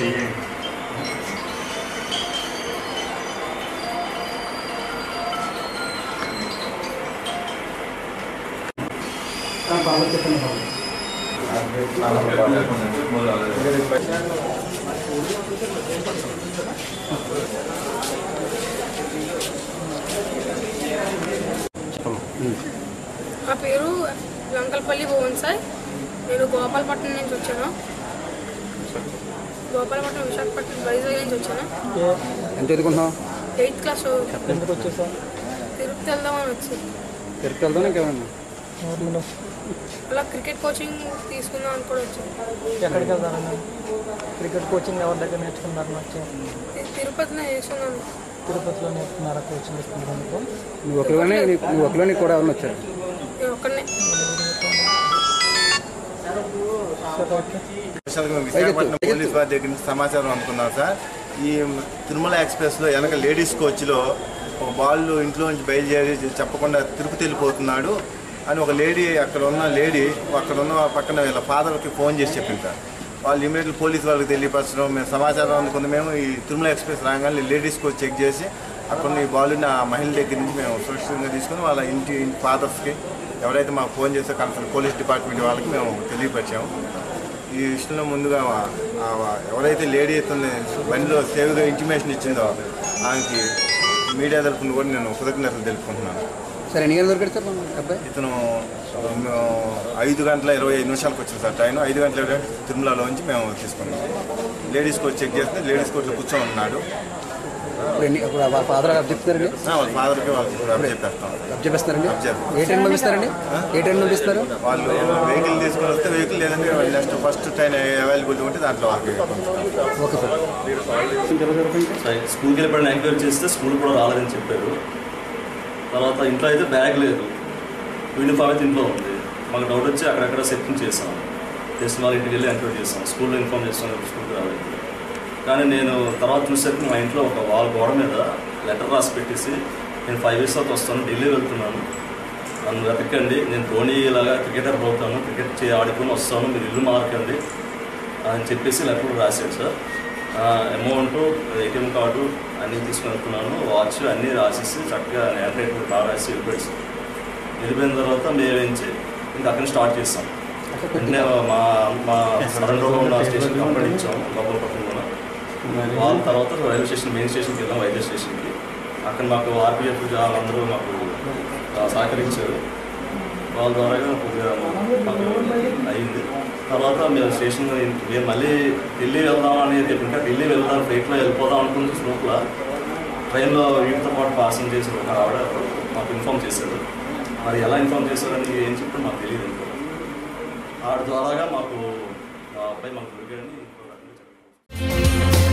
చేయండి బాగా చెప్పండి నా పేరు వెంకల్పల్లి భువన్ సార్. నేను గోపాలపట్నం నుంచి వచ్చాను. గోపాలపట్నం విశాఖపట్నం వైజాగ్ నుంచి వచ్చాను? ఎంత చదువుకుంటున్నావు ఎయిత్ క్లాస్ ఎందుకు వచ్చేసావు? తిరుపతి వెళ్దామని వచ్చి. తిరుపతి వెళ్దాం ఇంకేమన్నా అలా క్రికెట్ కోచింగ్ తీసుకుందాం అని కూడా వచ్చాను ఎక్కడికి వెళ్తారని క్రికెట్ కోచింగ్ ఎవరి దగ్గర నేర్చుకున్నారు వచ్చి తిరుపతిలో వేసుకున్నాను తిరుపతిలో నేర్చుకున్నారా కోచింగ్ ఇస్తున్నారు నువ్వు ఒకలోనే నీకు- నువ్వు ఒకలోనే కూడా ఎవరైనా వచ్చారు? విశాఖపట్నం పోలీస్ వారి దగ్గర నుంచి సమాచారం అందుకున్నాం సార్. ఈ తిరుమల ఎక్స్ప్రెస్లో వెనక లేడీస్ కోచ్లో ఒక బాల్ ఇంట్లో నుంచి బయలుదేరి చెప్పకుండా తిరుపతి వెళ్ళిపోతున్నాడు అని ఒక లేడీ అక్కడ ఉన్న లేడీ అక్కడ ఉన్న పక్కన వీళ్ళ ఫాదర్కి ఫోన్ చేసి చెప్పింది సార్. వాళ్ళు ఇమీడియట్ పోలీస్ వాళ్ళకి తెలియపరచడం మేము సమాచారం అందుకున్న మేము ఈ తిరుమల ఎక్స్ప్రెస్ రాగానే లేడీస్ కోచ్ చెక్ చేసి అక్కడ ఈ బాలుని ఆ మహిళ దగ్గర నుంచి మేము సురక్షితంగా తీసుకుని వాళ్ళ ఇంటి ఇంటి ఫాదర్స్కి ఎవరైతే మాకు ఫోన్ చేస్తే కన్సర్న్ పోలీస్ డిపార్ట్మెంట్ వాళ్ళకి మేము తెలియపరిచాము. ఈ విషయంలో ముందుగా ఎవరైతే లేడీ ఇతన్ని బండిలో సేవ్గా ఇంటిమేషన్ ఇచ్చిందో ఆమెకి మీడియా తరఫున కూడా నేను కృతజ్ఞతలు తెలుపుకుంటున్నాను. సరే గంటలు దొరికాడు సార్ అబ్బాయి? ఇతను ఐదు గంటల ఇరవై ఐదు నిమిషాలకు వచ్చింది సార్ ట్రైన్. ఐదు గంటల తిరుమలలో నుంచి మేము తీసుకున్నాం. లేడీస్ కోచ్ చెక్ చేస్తే లేడీస్ కోచ్లో కూర్చొని ఉన్నాడు. ఇప్పుడు ఎన్ని ఇప్పుడు వాళ్ళ ఫాదర్ చెప్తారండి ఆ, వాళ్ళ ఫాదర్కి వాళ్ళకి కూడా చెప్పేస్తాం. అప్ చెప్పేస్తారండి ఏ ట్రైన్ పంపిస్తారండి ఏ ట్రైన్ పంపిస్తారు వాళ్ళు వెహికల్ తీసుకొని వస్తే వెహికల్ లేదంటే నెక్స్ట్ ఫస్ట్ ట్రైన్ అవైలబిలిటీ ఉంటే దాంట్లో ఓకే సార్. స్కూల్కి వెళ్ళిపోయిన ఎంక్వైరీ చేస్తే స్కూల్ కూడా రాలేదని చెప్పారు. తర్వాత ఇంట్లో అయితే బ్యాగ్ లేదు. యూనిఫామ్ అయితే ఇంట్లో ఉంది. మాకు డౌట్ వచ్చి అక్కడక్కడ సెట్టింగ్ చేసాం చేసిన వాళ్ళ ఇంటికి వెళ్ళి ఎంక్వైరీ చేస్తాం స్కూల్లో ఇన్ఫామ్ చేస్తాం స్కూల్కి రాలేదు. కానీ నేను తర్వాత చూసేసరికి మా ఇంట్లో ఒక వాల్ గోడ మీద లెటర్ రాసి పెట్టేసి నేను ఫైవ్ ఇయర్స్ తర్వాత వస్తాను ఢిల్లీ వెళ్తున్నాను. నన్ను వెతకండి. నేను ధోని ఇలాగా క్రికెటర్ అవుతాను. క్రికెట్ చే ఆడుకొని వస్తాను. మీరు ఇల్లు మార్కండి అని చెప్పేసి లెటర్ రాశాడు సార్. అమౌంట్ ఏటీఎం కార్డు అన్నీ తీసుకుని వెళ్తున్నాను వాచ్ అన్నీ రాసేసి చక్కగా హ్యాండ్ బాగా రాసి వెళ్ళిపోయాడు సార్. వెళ్ళిపోయిన తర్వాత మేము ఏం చేయి ఇంకా అక్కడ స్టార్ట్ చేస్తాం. వెంటనే మా మా సరౌండర్లో ఉన్న స్టేషన్ కంప్లైంట్ ఇచ్చాము లోపల వాళ్ళ తర్వాత రైల్వే స్టేషన్ మెయిన్ స్టేషన్కి వెళ్ళాం వైద్య స్టేషన్కి. అక్కడ మాకు ఆర్పిఎఫ్ వాళ్ళందరూ మాకు సహకరించారు. వాళ్ళ ద్వారా మాకు అయింది. తర్వాత మేము స్టేషన్ మేము మళ్ళీ ఢిల్లీ వెళ్దాం అనేది ఇంకా ఢిల్లీ వెళ్దాం ఫ్లైట్లో వెళ్ళిపోదాం అనుకున్న లోపల ట్రైన్లో వీటితో పాటు పాసింగ్ చేసిన ఒక ఆవిడ మాకు ఇన్ఫామ్ చేశారు. మరి ఎలా ఇన్ఫామ్ చేశారని ఏం చెప్తే మాకు తెలియదు ఇంకా. ఆవిడ ద్వారాగా మాకు అబ్బాయి మాకు దొరికాడని ఇంకో